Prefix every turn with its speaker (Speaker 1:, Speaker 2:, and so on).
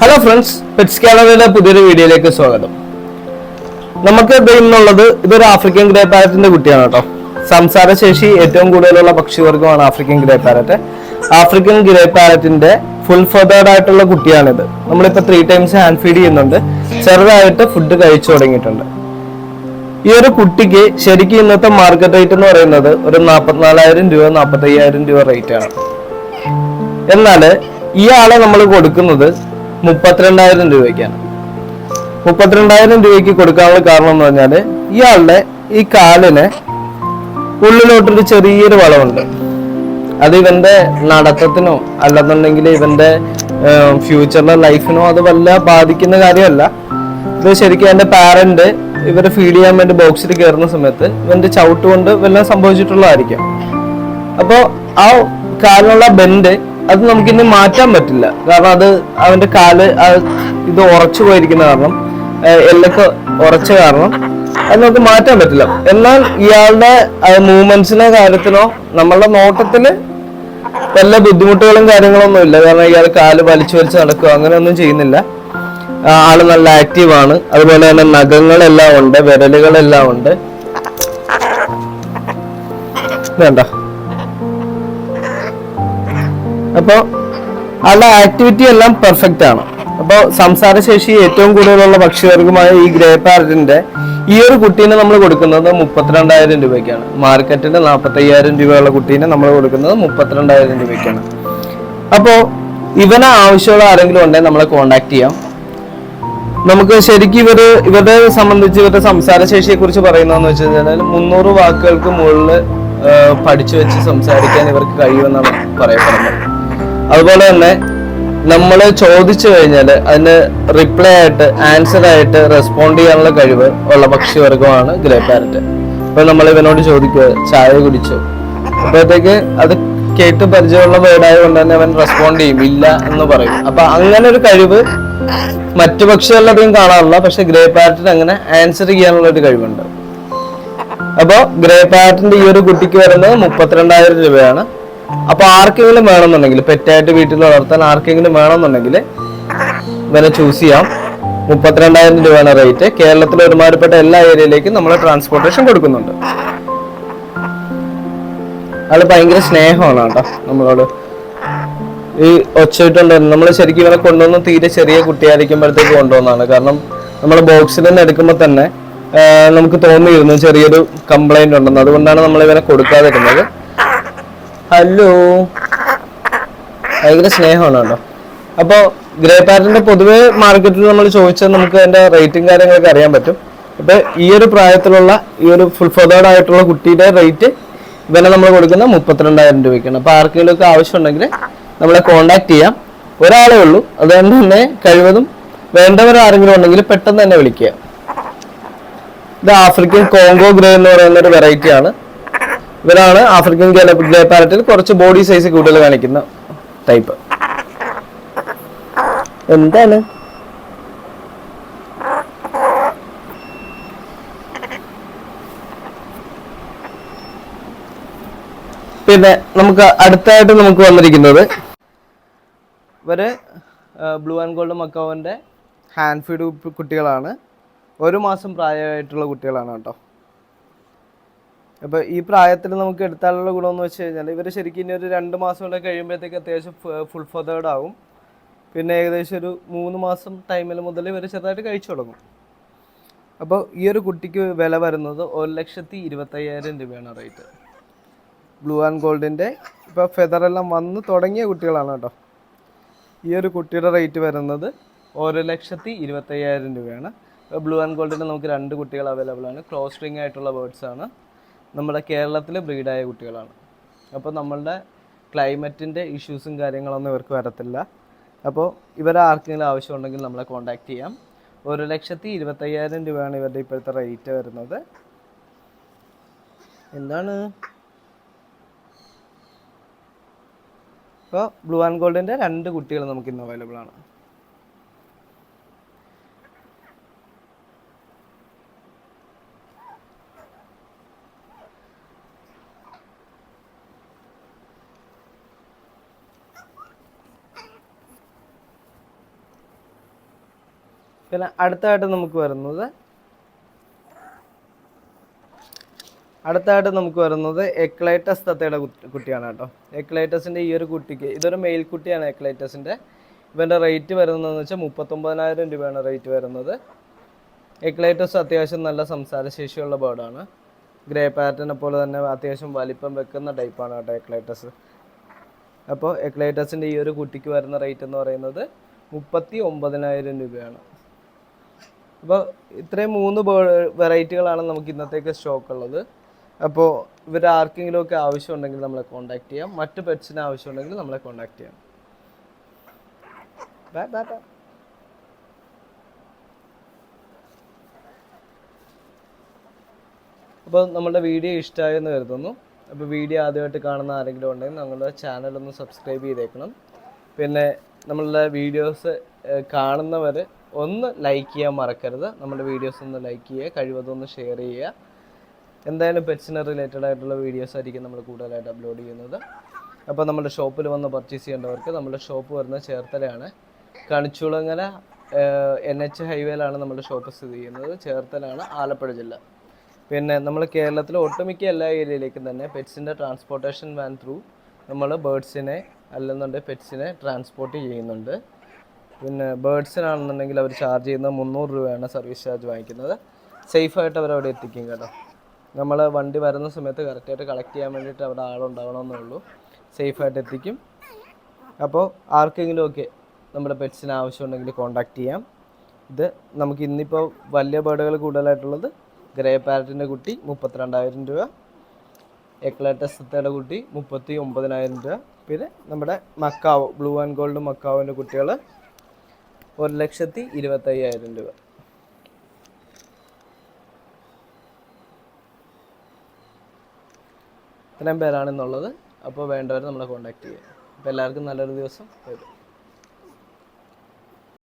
Speaker 1: Hello friends pets കാലറിയുടെ പുതിയൊരു വീഡിയോയിലേക്ക് സ്വാഗതം. നമുക്ക് ഇന്നുള്ളത് ഇതൊരു ആഫ്രിക്കൻ ഗ്രേ പാരറ്റിന്റെ കുട്ടിയാണ് കേട്ടോ. സംസാരശേഷി ഏറ്റവും കൂടുതലുള്ള പക്ഷിവർഗമാണ് African grey parrot African grey പാരറ്റിന്റെ full feathered ആയിട്ടുള്ള കുട്ടിയാണിത്. നമ്മളിപ്പോ ത്രീ ടൈംസ് ഹാൻഡ് ഫീഡ് ചെയ്യുന്നുണ്ട്. ചെറുതായിട്ട് ഫുഡ് കഴിച്ചു തുടങ്ങിയിട്ടുണ്ട്. ഈ ഒരു കുട്ടിക്ക് ശരിക്കും ഇന്നത്തെ മാർക്കറ്റ് റേറ്റ് എന്ന് പറയുന്നത് ഒരു നാൽപ്പത്തിനാലായിരം രൂപ നാൽപ്പത്തി അയ്യായിരം രൂപ റേറ്റ് ആണ്. എന്നാൽ ഇയാളെ നമ്മൾ കൊടുക്കുന്നത് മുപ്പത്തിരണ്ടായിരം രൂപയ്ക്കാണ്. മുപ്പത്തിരണ്ടായിരം രൂപയ്ക്ക് കൊടുക്കാനുള്ള കാരണം എന്ന് പറഞ്ഞാൽ ഇയാളുടെ ഈ കാലിന് ഉള്ളിലോട്ടൊരു ചെറിയൊരു വളവുണ്ട്. അത് ഇവന്റെ നടത്തത്തിനോ അല്ലെന്നുണ്ടെങ്കിൽ ഇവന്റെ ഫ്യൂച്ചറിലെ ലൈഫിനോ അത് വല്ല ബാധിക്കുന്ന കാര്യമല്ല. ഇത് ശരിക്കും എന്റെ പാരന്റ് ഇവരെ ഫീഡ് ചെയ്യാൻ വേണ്ടി ബോക്സിൽ കയറുന്ന സമയത്ത് ഇവന്റെ ചവിട്ട് കൊണ്ട് വല്ലതും സംഭവിച്ചിട്ടുള്ളതായിരിക്കും. അപ്പോൾ ആ കാലിനുള്ള ബെൻഡ് അത് നമുക്ക് ഇന്ന് മാറ്റാൻ പറ്റില്ല. കാരണം അത് അവന്റെ കാൽ ഇത് ഉറച്ചു പോയിരിക്കുന്ന കാരണം എല്ലൊക്കെ ഉറച്ച കാരണം അത് നമുക്ക് മാറ്റാൻ പറ്റില്ല. എന്നാൽ ഇയാളുടെ മൂവ്മെന്റ്സിന്റെ കാര്യത്തിനോ നമ്മളുടെ നോട്ടത്തിൽ വല്ല ബുദ്ധിമുട്ടുകളും കാര്യങ്ങളൊന്നും ഇല്ല. കാരണം ഇയാൾ കാൽ വലിച്ചു വലിച്ച് നടക്കുക അങ്ങനെയൊന്നും ചെയ്യുന്നില്ല. ആൾ നല്ല ആക്റ്റീവ് ആണ്. അതുപോലെ തന്നെ നഖങ്ങളെല്ലാം ഉണ്ട് വിരലുകളെല്ലാം ഉണ്ട്. വേണ്ട. അപ്പോൾ ആളുടെ ആക്ടിവിറ്റി എല്ലാം പെർഫെക്റ്റ് ആണ്. അപ്പോൾ സംസാരശേഷി ഏറ്റവും കൂടുതലുള്ള പക്ഷിവർഗമായ ഈ ഗ്രേ പാരറ്റിന്റെ ഈ ഒരു കുട്ടീനെ നമ്മൾ കൊടുക്കുന്നത് മുപ്പത്തിരണ്ടായിരം രൂപയ്ക്കാണ്. മാർക്കറ്റിൽ നാൽപ്പത്തയ്യായിരം രൂപയുള്ള കുട്ടീനെ നമ്മൾ കൊടുക്കുന്നത് മുപ്പത്തിരണ്ടായിരം രൂപയ്ക്കാണ്. അപ്പോൾ ഇവനെ ആവശ്യമുള്ള ആരെങ്കിലും ഉണ്ടെങ്കിൽ നമ്മളെ കോണ്ടാക്ട് ചെയ്യാം. നമുക്ക് ശരിക്കും ഇവർ ഇവരെ സംബന്ധിച്ച് ഇവരുടെ സംസാരശേഷിയെ കുറിച്ച് പറയുന്നതെന്ന് വെച്ച് കഴിഞ്ഞാൽ മുന്നൂറ് വാക്കുകൾക്ക് മുകളിൽ പഠിച്ചു വെച്ച് സംസാരിക്കാൻ ഇവർക്ക് കഴിയുമെന്നാണ് പറയപ്പെടുന്നത്. അതുപോലെ തന്നെ നമ്മൾ ചോദിച്ചു കഴിഞ്ഞാൽ അതിന് റിപ്ലൈ ആയിട്ട് ആൻസർ ആയിട്ട് റെസ്പോണ്ട് ചെയ്യാനുള്ള കഴിവ് ഉള്ള പക്ഷിവർഗമാണ് ഗ്രേ പാരറ്റ് ഇപ്പൊ നമ്മൾ ഇവനോട് ചോദിക്കുക ചായ കുടിച്ചു? അപ്പോഴത്തേക്ക് അത് കേട്ട് പരിചയമുള്ള വേർഡായത് കൊണ്ട് തന്നെ അവൻ റെസ്പോണ്ട് ചെയ്യും ഇല്ല എന്ന് പറയും. അപ്പൊ അങ്ങനെ ഒരു കഴിവ് മറ്റു പക്ഷികളിലധികം കാണാറില്ല പക്ഷെ ഗ്രേ പാരറ്റിന് അങ്ങനെ ആൻസർ ചെയ്യാനുള്ള ഒരു കഴിവുണ്ട്. അപ്പോൾ ഗ്രേ പാരറ്റിന്റെ ഈ ഒരു കുട്ടിക്ക് വരുന്നത് മുപ്പത്തിരണ്ടായിരം രൂപയാണ്. അപ്പൊ ആർക്കെങ്കിലും വേണമെന്നുണ്ടെങ്കിൽ പെറ്റായിട്ട് വീട്ടിൽ വളർത്താൻ ആർക്കെങ്കിലും വേണമെന്നുണ്ടെങ്കിൽ ഇവനെ ചൂസ് ചെയ്യാം. മുപ്പത്തിരണ്ടായിരം രൂപയാണ് റേറ്റ് കേരളത്തിലെ ഒരുമാതിരിപ്പെട്ട എല്ലാ ഏരിയയിലേക്കും നമ്മൾ ട്രാൻസ്പോർട്ടേഷൻ കൊടുക്കുന്നുണ്ട്. അത് ഭയങ്കര സ്നേഹമാണ് കേട്ടോ നമ്മളോട്. ഈ ഒച്ചയിട്ടുണ്ടായിരുന്നു നമ്മൾ ശരിക്കും ഇവനെ കൊണ്ടുവന്ന് തീരെ ചെറിയ കുട്ടിയായിരിക്കുമ്പോഴത്തേക്ക് കൊണ്ടുവന്നാണ് കാരണം നമ്മൾ ബോക്സിൽ നിന്ന് എടുക്കുമ്പോൾ തന്നെ നമുക്ക് തോന്നിയിരുന്നു ചെറിയൊരു കംപ്ലൈന്റ് ഉണ്ടെന്ന്. അതുകൊണ്ടാണ് നമ്മൾ ഇവനെ കൊടുക്കാതിരുന്നത്. ഹലോ. ഭയങ്കര സ്നേഹമാണ് കേട്ടോ അപ്പോൾ ഗ്രേ പാരറ്റിന്റെ പൊതുവെ മാർക്കറ്റിൽ നമ്മൾ ചോദിച്ചാൽ നമുക്ക് അതിന്റെ റേറ്റും കാര്യങ്ങളൊക്കെ അറിയാൻ പറ്റും. അപ്പൊ ഈ ഒരു പ്രായത്തിലുള്ള ഈ ഒരു ഫുൾ ഫെതേർഡ് ആയിട്ടുള്ള കുട്ടിയുടെ റേറ്റ് വില നമ്മൾ കൊടുക്കുന്ന മുപ്പത്തിരണ്ടായിരം രൂപയ്ക്കാണ്. അപ്പൊ ആർക്കെങ്കിലും ഒക്കെ ആവശ്യമുണ്ടെങ്കിൽ നമ്മളെ കോണ്ടാക്ട് ചെയ്യാം. ഒരാളേ ഉള്ളൂ. അതുകൊണ്ട് തന്നെ കഴിവതും വേണ്ടവർ ആരെങ്കിലും ഉണ്ടെങ്കിൽ പെട്ടെന്ന് തന്നെ വിളിക്കുക. ഇത് ആഫ്രിക്കൻ കോങ്കോ ഗ്രേ എന്ന് പറയുന്ന ഒരു വെറൈറ്റി ആണ്. ഇവരാണ് ആഫ്രിക്കൻ ഗ്രേ പാരറ്റിൽ കുറച്ച് ബോഡി സൈസ് കൂടുതൽ കാണിക്കുന്ന ടൈപ്പ് എന്താണ്? പിന്നെ നമുക്ക് അടുത്തായിട്ട് നമുക്ക് വന്നിരിക്കുന്നത് ഇവർ ബ്ലൂ ആൻഡ് ഗോൾഡ് മക്കാവിന്റെ ഹാൻഡ് ഫീഡ് കുട്ടികളാണ്. ഒരു മാസം പ്രായമായിട്ടുള്ള കുട്ടികളാണ് കേട്ടോ. അപ്പോൾ ഈ പ്രായത്തിൽ നമുക്ക് എടുത്താലുള്ള ഗുണമെന്ന് വെച്ച് കഴിഞ്ഞാൽ ഇവർ ശരിക്കും ഇനി ഒരു രണ്ട് മാസം കൂടെ കഴിയുമ്പോഴത്തേക്ക് അത്യാവശ്യം ഫുൾ ഫതേർഡ് ആവും. പിന്നെ ഏകദേശം ഒരു മൂന്ന് മാസം ടൈമിൽ മുതൽ ഇവർ ചെറുതായിട്ട് കഴിച്ചു തുടങ്ങും. അപ്പോൾ ഈ ഒരു കുട്ടിക്ക് വില വരുന്നത് ഒരു ലക്ഷത്തി ഇരുപത്തയ്യായിരം രൂപയാണ് റേറ്റ് ബ്ലൂ ആൻഡ് ഗോൾഡിന്റെ ഇപ്പോൾ ഫെദറെല്ലാം വന്ന് തുടങ്ങിയ കുട്ടികളാണ് കേട്ടോ. ഈ ഒരു കുട്ടിയുടെ റേറ്റ് വരുന്നത് ഒരു ലക്ഷത്തി ഇരുപത്തയ്യായിരം രൂപയാണ്. ബ്ലൂ ആൻഡ് ഗോൾഡിന്റെ നമുക്ക് രണ്ട് കുട്ടികൾ അവൈലബിൾ ആണ്. ക്ലോസ് റിംഗ് ആയിട്ടുള്ള ബേർഡ്സ് ആണ്. നമ്മുടെ കേരളത്തിൽ ബ്രീഡായ കുട്ടികളാണ്. അപ്പോൾ നമ്മളുടെ ക്ലൈമറ്റിന്റെ ഇഷ്യൂസും കാര്യങ്ങളൊന്നും ഇവർക്ക് വരത്തില്ല. അപ്പോൾ ഇവരെ ആർക്കെങ്കിലും ആവശ്യമുണ്ടെങ്കിൽ നമ്മളെ കോൺടാക്റ്റ് ചെയ്യാം. ഒരു ലക്ഷത്തി ഇരുപത്തയ്യായിരം രൂപയാണ് ഇവരുടെ ഇപ്പോഴത്തെ റേറ്റ് വരുന്നത്. എന്താണ്? ഇപ്പോൾ ബ്ലൂ ആൻഡ് ഗോൾഡിന്റെ രണ്ട് കുട്ടികൾ നമുക്ക് ഇന്ന് അവൈലബിൾ ആണ് പിന്നെ അടുത്തായിട്ട് നമുക്ക് വരുന്നത് അടുത്തായിട്ട് നമുക്ക് വരുന്നത് എക്ലൈറ്റസ് തത്തയുടെ കുട്ടിയാണ് കേട്ടോ. എക്ലൈറ്റസിന്റെ ഈ ഒരു കുട്ടിക്ക് ഇതൊരു മെയിൽ കുട്ടിയാണ് എക്ലൈറ്റസിന്റെ ഇവന്റെ റേറ്റ് വരുന്നതെന്ന് വെച്ചാൽ മുപ്പത്തൊമ്പതിനായിരം രൂപയാണ് റേറ്റ് വരുന്നത്. എക്ലൈറ്റസ് അത്യാവശ്യം നല്ല സംസാരശേഷിയുള്ള ബേർഡാണ് ഗ്രേ പാറ്റേണെ പോലെ തന്നെ അത്യാവശ്യം വലിപ്പം വെക്കുന്ന ടൈപ്പാണ് കേട്ടോ എക്ലൈറ്റസ്. അപ്പോൾ എക്ലൈറ്റസിന്റെ ഈ ഒരു കുട്ടിക്ക് വരുന്ന റേറ്റ് എന്ന് പറയുന്നത് മുപ്പത്തി ഒമ്പതിനായിരം രൂപയാണ്. അപ്പോൾ ഇത്രയും മൂന്ന് വെറൈറ്റികളാണ് നമുക്ക് ഇന്നത്തേക്ക് സ്റ്റോക്ക് ഉള്ളത്. അപ്പോൾ ഇവർ ആർക്കെങ്കിലും ഒക്കെ ആവശ്യമുണ്ടെങ്കിൽ നമ്മളെ കോൺടാക്ട് ചെയ്യാം. മറ്റ് പെറ്റ്സിന് ആവശ്യമുണ്ടെങ്കിൽ നമ്മളെ കോൺടാക്ട് ചെയ്യാം. ബൈ ബൈ അപ്പോൾ നമ്മുടെ വീഡിയോ ഇഷ്ടമായെന്ന് കരുതുന്നു. അപ്പോൾ വീഡിയോ ആദ്യമായിട്ട് കാണുന്ന ആരെങ്കിലും ഉണ്ടെങ്കിൽ ഞങ്ങളുടെ ചാനൽ ഒന്ന് സബ്സ്ക്രൈബ് ചെയ്തേക്കണം. പിന്നെ നമ്മളുടെ വീഡിയോസ് കാണുന്നവർ ഒന്ന് ലൈക്ക് ചെയ്യാൻ മറക്കരുത്. നമ്മുടെ വീഡിയോസ് ഒന്ന് ലൈക്ക് ചെയ്യുക കഴിവതൊന്ന് ഷെയർ ചെയ്യുക. എന്തായാലും പെറ്റ്സിന് റിലേറ്റഡ് ആയിട്ടുള്ള വീഡിയോസ് ആയിരിക്കും നമ്മൾ കൂടുതലായിട്ട് അപ്ലോഡ് ചെയ്യുന്നത്. അപ്പോൾ നമ്മുടെ ഷോപ്പിൽ വന്ന് പർച്ചേസ് ചെയ്യേണ്ടവർക്ക് നമ്മുടെ ഷോപ്പ് വരുന്ന ചേർത്തലയാണ്. കണിച്ചുളങ്ങര എൻ എച്ച് ഹൈവേയിലാണ് നമ്മുടെ ഷോപ്പ് സ്ഥിതി ചെയ്യുന്നത്. ചേർത്തലാണ് ആലപ്പുഴ ജില്ല. പിന്നെ നമ്മൾ കേരളത്തിലെ ഒട്ടുമിക്ക എല്ലാ ഏരിയയിലേക്കും തന്നെ പെറ്റ്സിന്റെ ട്രാൻസ്പോർട്ടേഷൻ വാൻ ത്രൂ നമ്മൾ ബേഡ്സിനെ അല്ലെന്നുണ്ടെങ്കിൽ പെറ്റ്സിനെ ട്രാൻസ്പോർട്ട് ചെയ്യുന്നുണ്ട്. പിന്നെ ബേർഡ്സിനാണെന്നുണ്ടെങ്കിൽ അവർ ചാർജ് ചെയ്യുന്ന മുന്നൂറ് രൂപയാണ് സർവീസ് ചാർജ് വാങ്ങിക്കുന്നത്. സേഫായിട്ട് അവർ അവിടെ എത്തിക്കും കേട്ടോ. നമ്മൾ വണ്ടി വരുന്ന സമയത്ത് കറക്റ്റായിട്ട് കളക്ട് ചെയ്യാൻ വേണ്ടിയിട്ട് അവിടെ ആളുണ്ടാവണമെന്നേ ഉള്ളൂ സേഫായിട്ട് എത്തിക്കും. അപ്പോൾ ആർക്കെങ്കിലും ഒക്കെ നമ്മുടെ പെറ്റ്സിന് ആവശ്യമുണ്ടെങ്കിൽ കോൺടാക്ട് ചെയ്യാം. ഇത് നമുക്ക് ഇന്നിപ്പോൾ വലിയ ബേഡുകൾ കൂടുതലായിട്ടുള്ളത് ഗ്രേ പാരറ്റിന്റെ കുട്ടി മുപ്പത്തിരണ്ടായിരം രൂപ എക്ലേറ്റസത്തയുടെ കുട്ടി മുപ്പത്തി ഒമ്പതിനായിരം രൂപ പിന്നെ നമ്മുടെ മക്കാവ് ബ്ലൂ ആൻഡ് ഗോൾഡ് മക്കാവിന്റെ കുട്ടികൾ ഒരു ലക്ഷത്തി ഇരുപത്തയ്യായിരം രൂപ. ഇത്രയും പേരാണെന്നുള്ളത്. അപ്പോൾ വേണ്ടവർ നമ്മളെ കോൺടാക്ട് ചെയ്യുക. അപ്പോൾ എല്ലാവർക്കും നല്ലൊരു ദിവസം വരും.